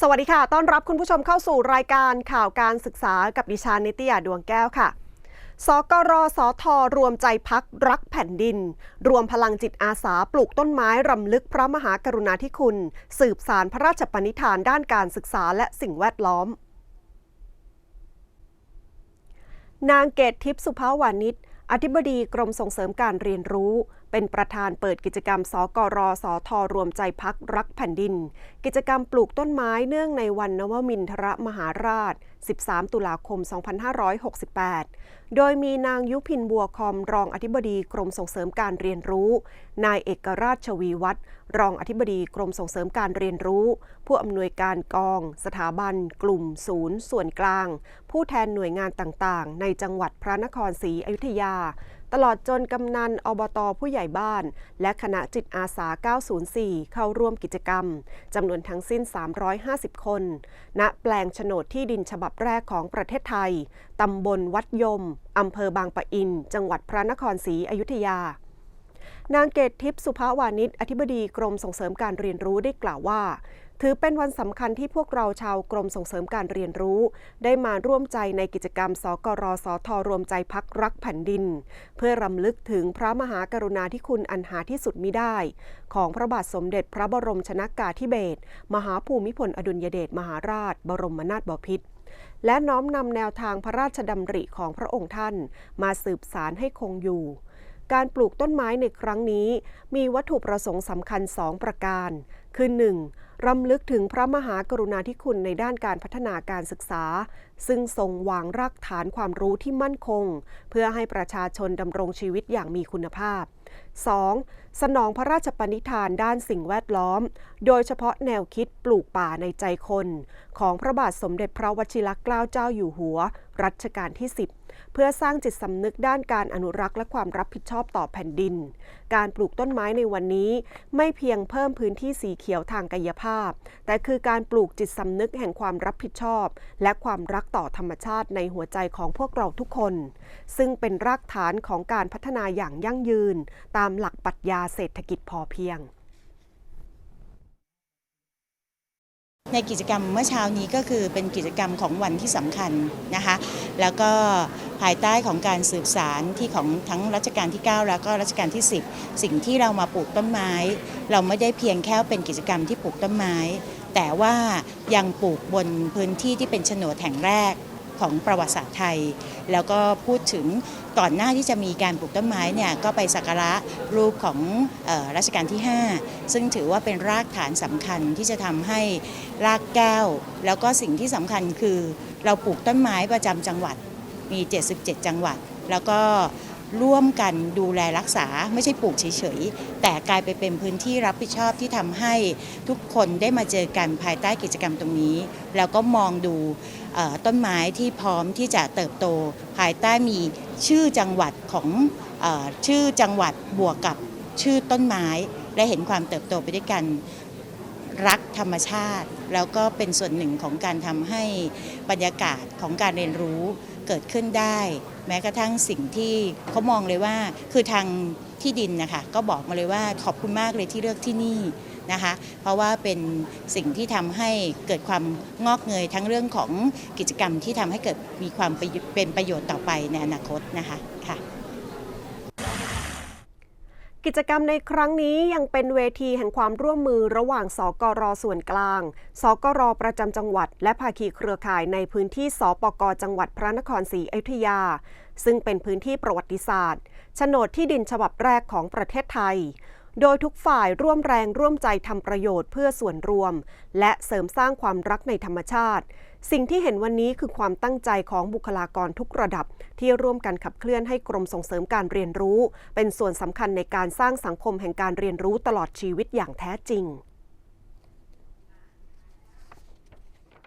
สวัสดีค่ะ ต้อนรับคุณผู้ชมเข้าสู่รายการข่าวการศึกษากับดิฉันนิตยาดวงแก้วค่ะ สกรสทรวมใจพักรักแผ่นดิน รวมพลังจิตอาสาปลูกต้นไม้รำลึกพระมหากรุณาธิคุณ สืบสารพระราชปณิธานด้านการศึกษาและสิ่งแวดล้อม นางเกตทิพย์สุภาวานิชอธิบดีกรมส่งเสริมการเรียนรู้เป็นประธานเปิดกิจกรรมสกรสทรวมใจพักรักแผ่นดิน กิจกรรมปลูกต้นไม้เนื่องในวันนวมินทรมหาราช 13 ตุลาคม 2568 โดยมีนางยุพินบัวคอมรองอธิบดีกรมส่งเสริมการเรียนรู้ นายเอกราชชวีวัฒน์รองอธิบดีกรมส่งเสริมการเรียนรู้ ผู้อำนวยการกอง สถาบัน กลุ่ม ศูนย์ ส่วนกลาง ผู้แทนหน่วยงานต่างๆ ในจังหวัดพระนครศรีอยุธยาตลอดจนกำนันอบตผู้ใหญ่บ้าน และคณะจิตอาสา 904 เข้าร่วมกิจกรรมจำนวนทั้งสิ้น 350 คน ณ แปลงโฉนดที่ดินฉบับแรกของประเทศไทย ตำบลวัดยม อำเภอบางปะอิน จังหวัดพระนครศรีอยุธยานางเกตทิพย์สุภาวานิช อธิบดีกรมส่งเสริมการเรียนรู้ได้กล่าวว่า ถือเป็นวันสำคัญที่พวกเราชาวกรมส่งเสริมการเรียนรู้ ได้มาร่วมใจในกิจกรรม สกรสทรวมใจพักรักแผ่นดิน เพื่อรำลึกถึงพระมหากรุณาธิคุณอันหาที่สุดมิได้ ของพระบาทสมเด็จพระบรมชนากาธิเบศรมหาภูมิพลอดุลยเดชมหาราช บรมนาถบพิตรและน้อมนำแนวทางพระราชดำริของพระองค์ท่าน มาสืบสารให้คงอยู่ การปลูกต้นไม้ในครั้งนี้ มีวัตถุประสงค์สำคัญสองประการ คือ 1. รำลึกถึงพระมหากรุณาธิคุณในด้านการพัฒนาการศึกษา ซึ่งทรงวางรากฐานความรู้ที่มั่นคง เพื่อให้ประชาชนดำรงชีวิตอย่างมีคุณภาพ 2. สนองพระราชปณิธานด้านสิ่งแวดล้อม โดยเฉพาะแนวคิดปลูกป่าในใจคน ของพระบาทสมเด็จพระวชิรเกล้าเจ้าอยู่หัว รัชกาลที่ 10 เพื่อสร้างจิตสำนึกด้านการอนุรักษ์และความรับผิดชอบต่อแผ่นดิน การปลูกต้นไม้ในวันนี้ ไม่เพียงเพิ่มพื้นที่สีเขียวทางกายภาพ แต่คือการปลูกจิตสำนึกแห่งความรับผิดชอบ และความรักต่อธรรมชาติในหัวใจของพวกเราทุกคน ซึ่งเป็นรากฐานของการพัฒนาอย่างยั่งยืนตามหลักปรัชญาเศรษฐกิจพอเพียงในกิจกรรมเมื่อเช้านี้ก็คือเป็นกิจกรรมของวันที่สำคัญนะคะ แล้วก็ภายใต้ของการสืบสารที่ของทั้งรัชกาลที่ 9 แล้วก็รัชกาลที่ 10 สิ่งที่เรามาปลูกต้นไม้ เราไม่ได้เพียงแค่เป็นกิจกรรมที่ปลูกต้นไม้ แต่ว่ายังปลูกบนพื้นที่ที่เป็นโฉนดแห่งแรก ของประวัติศาสตร์ไทย แล้วก็พูดถึงก่อนหน้าที่จะมีการปลูกต้นไม้เนี่ยก็ไปสักการะรูปของออรัชกาลที่ 5 ซึ่งถือว่าเป็นรากฐานสำคัญที่จะทำให้รากแก้ว แล้วก็สิ่งที่สำคัญคือเราปลูกต้นไม้ประจำจังหวัดมี 77 จังหวัด แล้วก็ร่วมกันดูแลรักษาไม่ใช่ปลูกเฉยๆ แต่กลายไปเป็นพื้นที่รับผิดชอบที่ทำให้ทุกคนได้มาเจอกันภายใต้กิจกรรมตรงนี้ แล้วก็มองดู ต้นไม้ที่พร้อมที่จะเติบโต ภายใต้มีชื่อจังหวัดของอชื่อจังหวัดบวกกับชื่อต้นไม้และเห็นความเติบโตไปด้วยกันรักธรรมชาติ แล้วก็เป็นส่วนหนึ่งของการทำให้บรรยากาศของการเรียนรู้เกิดขึ้นได้ แม้กระทั่งสิ่งที่เขามองเลยว่า คือทาง ที่ดินนะคะก็บอกมาเลยว่าขอบคุณมากเลยที่เลือกที่นี่นะคะเพราะว่าเป็นสิ่งที่ทำให้เกิดความงอกเงยทั้งเรื่องของกิจกรรมที่ทำให้เกิดมีความเป็นประโยชน์ต่อไปในอนาคตนะคะค่ะ กิจกรรมในครั้งนี้ยังเป็นเวทีแห่งความร่วมมือระหว่างสกรส่วนกลาง สกรประจำจังหวัด และภาคีเครือข่ายในพื้นที่สปกจังหวัดพระนครศรีอยุธยา ซึ่งเป็นพื้นที่ประวัติศาสตร์โฉนดที่ดินฉบับแรกของประเทศไทย โดยทุกฝ่ายร่วมแรงร่วมใจทำประโยชน์เพื่อส่วนรวม และเสริมสร้างความรักในธรรมชาติ สิ่งที่เห็นวันนี้คือความตั้งใจของบุคลากรทุกระดับ ที่ร่วมกันขับเคลื่อนให้กรมส่งเสริมการเรียนรู้ เป็นส่วนสำคัญในการสร้างสังคมแห่งการเรียนรู้ตลอดชีวิตอย่างแท้จริง